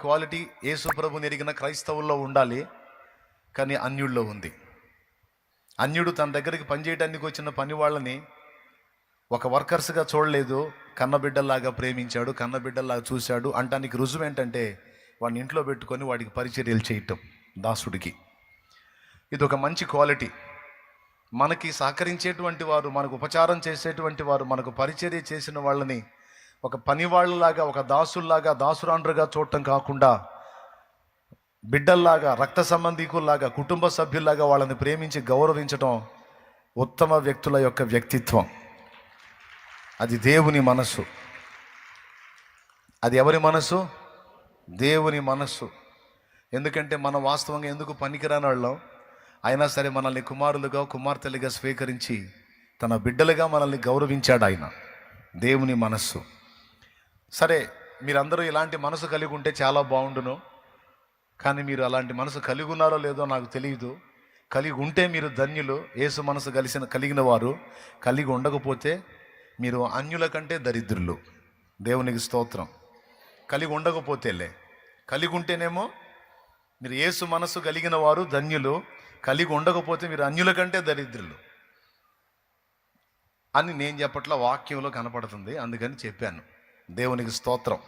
Quality యేసు ప్రభుని ఎరిగిన క్రైస్తవుల్లో ఉండాలి కానీ అన్యుల్లో ఉంది. అన్యుడు తన దగ్గరికి పనిచేయడానికి వచ్చిన పని వాళ్ళని ఒక వర్కర్స్గా చూడలేదు కన్నబిడ్డల్లాగా ప్రేమించాడు కన్నబిడ్డల్లాగా చూశాడు అంటానికి రుజువు ఏంటంటే వాడిని ఇంట్లో పెట్టుకొని వాడికి పరిచర్యలు చేయటం దాసుడికి. ఇది ఒక మంచి క్వాలిటీ. మనకి సహకరించేటువంటి వారు మనకు ఉపచారం చేసేటువంటి వారు మనకు పరిచర్య చేసిన వాళ్ళని ఒక పనివాళ్ళలాగా ఒక దాసుల్లాగా దాసురాండ్రుగా చూడటం కాకుండా బిడ్డల్లాగా రక్త సంబంధికుల్లాగా కుటుంబ సభ్యుల్లాగా వాళ్ళని ప్రేమించి గౌరవించటం ఉత్తమ వ్యక్తుల యొక్క వ్యక్తిత్వం. అది దేవుని మనస్సు. అది ఎవరి మనస్సు? దేవుని మనస్సు. ఎందుకంటే మనం వాస్తవంగా ఎందుకు పనికిరాని వాళ్ళం? అయినా సరే మనల్ని కుమారులుగా కుమార్తెలుగా స్వీకరించి తన బిడ్డలుగా మనల్ని గౌరవించాడు ఆయన. దేవుని మనస్సు. సరే మీరందరూ ఇలాంటి మనసు కలిగి ఉంటే చాలా బాగుండును. కానీ మీరు అలాంటి మనసు కలిగి ఉన్నారో లేదో నాకు తెలియదు కలిగి ఉంటే మీరు ధన్యులు ఏసు మనసు కలిసిన కలిగిన వారు. కలిగి ఉండకపోతే మీరు అన్యుల కంటే దరిద్రులు. దేవునికి స్తోత్రం. కలిగి ఉండకపోతేలే. కలిగి ఉంటేనేమో మీరు ఏసు మనసు కలిగిన వారు ధన్యులు. కలిగి ఉండకపోతే మీరు అన్యుల కంటే దరిద్రులు. అని నేను చెప్పట్ల వాక్యంలో కనపడుతుంది. అందుకని చెప్పాను. దేవునికి స్తోత్రం.